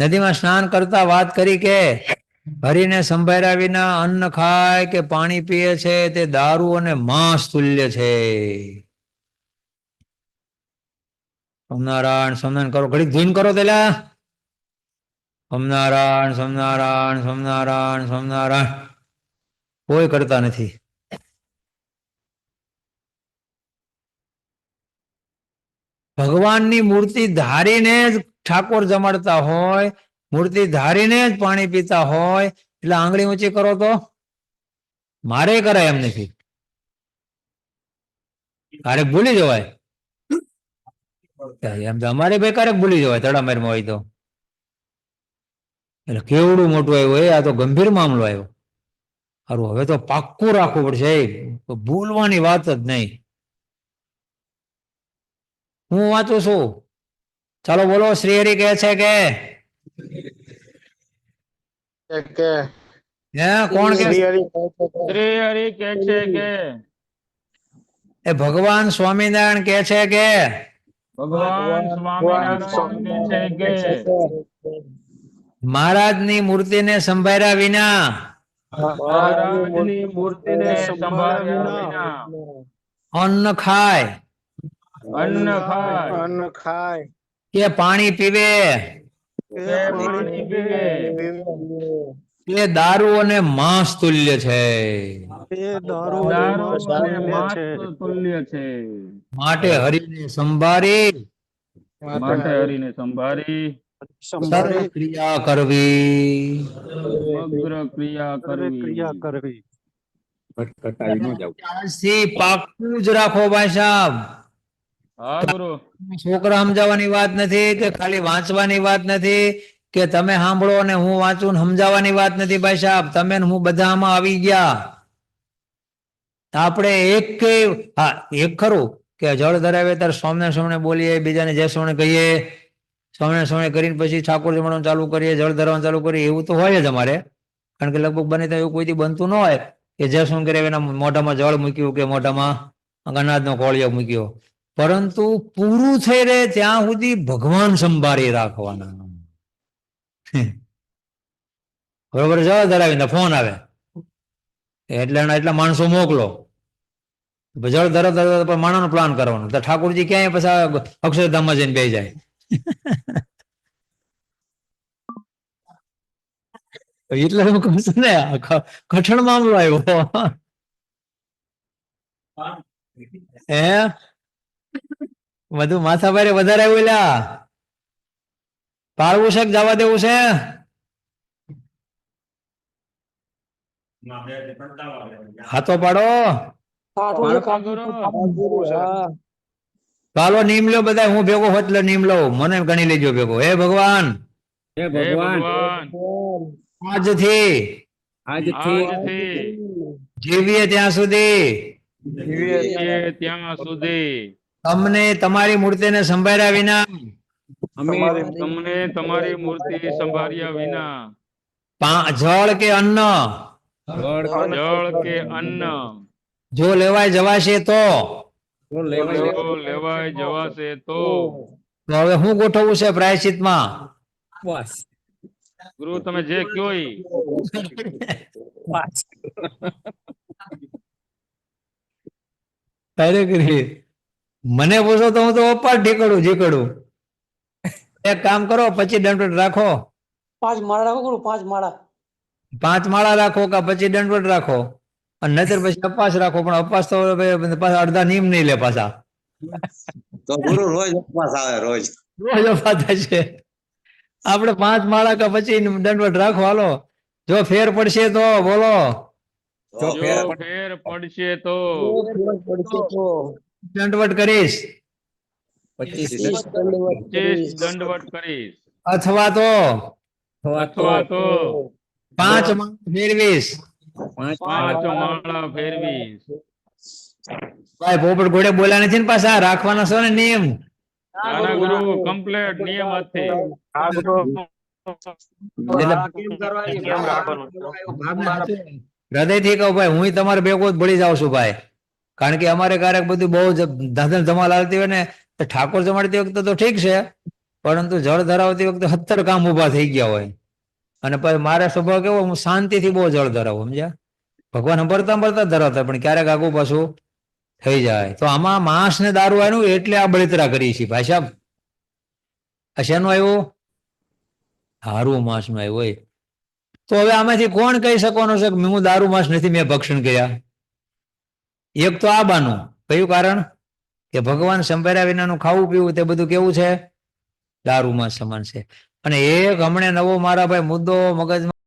નદીમાં સ્નાન કરતા વાત કરી કે હરિને સંભાળ્યા વિના અન્ન ખાય કે પાણી પીએ છે, તે દારૂ અને માંસ તુલ્ય છે. સોમનારાયણ સોમનારાયણ કરો, ઘડીક ધીન કરો પેલા. સોમનારાયણ સોમનારાયણ સોમનારાયણ સોમનારાયણ. કોઈ કરતા નથી. ભગવાનની મૂર્તિ ધારીને જ ઠાકોર જમાડતા હોય, મૂર્તિ ધારીને જ પાણી પીતા હોય, એટલે આંગળી ઊંચી કરો તો? મારે કરાય એમ નથી. ક્યારેક ભૂલી જવાય. એમ તો અમારે ભાઈ ક્યારેક ભૂલી જવાય, તડામારમાં હોય તો. એટલે કેવડું મોટું આવ્યું એ, આ તો ગંભીર મામલો આવ્યો. સારું હવે તો પાક્કું રાખવું પડશે ભૂલવાની વાત જ નહીં. હું વાંચું છું. ચાલો બોલો શ્રી હરિ કહે છે કે? કોણ કે? શ્રી હરિ છે કે? શ્રી હરિ કે છે કે? એ ભગવાન સ્વામિનારાયણ કે? છે કે? ભગવાન સ્વામિનારાયણ કે છે કે? મહારાજની મૂર્તિને સંભાળ્યા વિના. મહારાજની મૂર્તિને સંભાળ્યા વિના. અન્ન ખાય. અન્ન ખાય. અન્ન ખાય. કે પાણી પીવે? કે તે દારૂ અને માંસ તુલ્ય છે. માટે હરિને સંભારી. માટે હરીને સર્વ ક્રિયા કરવી. સમગ્ર ક્રિયા કરવી. ક્રિયા કરવી. આજથી પાક્કું જ રાખો ભાઈ સાહેબ. છોકરા સમજાવવાની વાત નથી કે ખાલી વાંચવાની વાત નથી કે તમે સાંભળો અને હું વાંચું સમજાવવાની વાત નથી ભાઈ સાહેબ. તમે હું બધામાં આવી ગયા. આપણે એક હા, એક ખરું કે જળ ધરાવે ત્યારે સોમને સ્વામને બોલીએ, બીજાને જે સોમણે કહીએ. સોમણે સોમણે કરીને પછી ઠાકોર જમણવાનું ચાલુ કરીએ, જળ ધરવાનું ચાલુ કરીએ, એવું તો હોય જ અમારે. કારણ કે લગભગ બને તો એવું કોઈથી બનતું ન હોય કે જે સોમ કરે એના મોઢામાં જળ મૂક્યું કે મોઢામાં અનાજનો કોળિયો મૂક્યો. પરંતુ પૂરું થઈ રહે ત્યાં સુધી ભગવાન સંભાળી રાખવાના. બરોબર જવા ધરાવીને ફોન આવે. એટલે એટલા માણસો મોકલો. જળ ધરા ધરા પણ માણાનો પ્લાન કરવાનો. તો ઠાકોરજી ક્યાંય પછી અક્ષરધામમાં જઈને બે જાય. એટલે હું કહું છું ને કઠણ મામલો આવ્યો. હે? બધું માથા વધારે બોલ્યા લ્યા પાળવું છે જવા દેવું છે? હાથો પાડો. ચાલો નીમ લો બધા હું ભેગો હોત નીમ લઉં. મને ગણી લેજો ભેગો. હે ભગવાન? હે ભગવાન. આજથી. આજથી. જીવીએ ત્યાં સુધી. જીવીએ ત્યાં સુધી. તમને તમારી મૂર્તિને સંભાળ્યા વિના. તમને તમારી મૂર્તિ સંભાળ્યા વિના. જળ કે અન્ન? જળ કે અન્ન? જો લેવાય જવાશે તો? લેવાય જવાશે તો? હવે હું ગોઠવવું છે પ્રાયશ્ચિતમાં? ગુરુ તમે જે કયો ઈ. અરે કરી. મને પૂછો તો હું તો અપાર ઢીકડું ઢીકડું એક કામ કરો પછી દંડવટ રાખો. પાંચ માળા રાખો પાંચ માળા. પાંચ માળા રાખો કે પછી દંડવટ રાખો? અને નહીતર પછી અપાસ રાખો પણ અપાસ તો પાછા અડધા નીમ નહીં લે પાછા. તો ગુરુ રોજ અપાસ આવે રોજ. રોજ અપાસ થશે આપણે પાંચ માળા કે પછી દંડવટ રાખો હાલો. જો ફેર પડશે તો બોલો. જો ફેર પડશે તો. ફેર પડશે તો. દંડવટ કરીશ. પચીસ દંડવટ કરીશ. અથવા તો અથવા તો પાંચ માળા ફેરવીશ. પાંચ માળા. ફેરવીશ. ભાઈ પોપટ ઘોડે બોલ્યા નથી ને પાછા? રાખવાના છો ને નિયમ? નાના ગુરુ કમ્પ્લેટ નિયમ હાથે હૃદયથી કહું ભાઈ હું તમારે ભેગો જ ભળી જાઉં છું ભાઈ. કારણ કે અમારે ક્યારેક બધું બહુ જ ધાધલ ધમાલ આવતી હોય ને, તો ઠાકોર જમાડતી વખતે તો ઠીક છે, પરંતુ જળ ધરાવતી વખતે સત્તર કામ ઊભા થઈ ગયા હોય. અને પછી મારા સ્વભાવ કેવો, હું શાંતિથી બહુ જળ ધરાવું, સમજ્યા? ભગવાન ભરતા ભરતા ધરાવતા, પણ ક્યારેક આગુ પાછું થઈ જાય. તો આમાં માંસ ને દારૂ આવ્યું એટલે આ બળતરા કરી છે ભાઈ સાહેબ આ શેનું આવ્યું હારું માંસનું આવ્યું હોય તો હવે આમાંથી કોણ કહી શકવાનું છે કે હું દારૂ માંસ નથી, મેં ભક્ષણ કર્યા? એક તો આ બાનું કયું કારણ? કે ભગવાન સંભેરા વિનાનું ખાવું પીવું તે બધું કેવું છે? દારૂમાં સમાન છે. અને એક હમણે નવો મારા ભાઈ મુદ્દો મગજમાં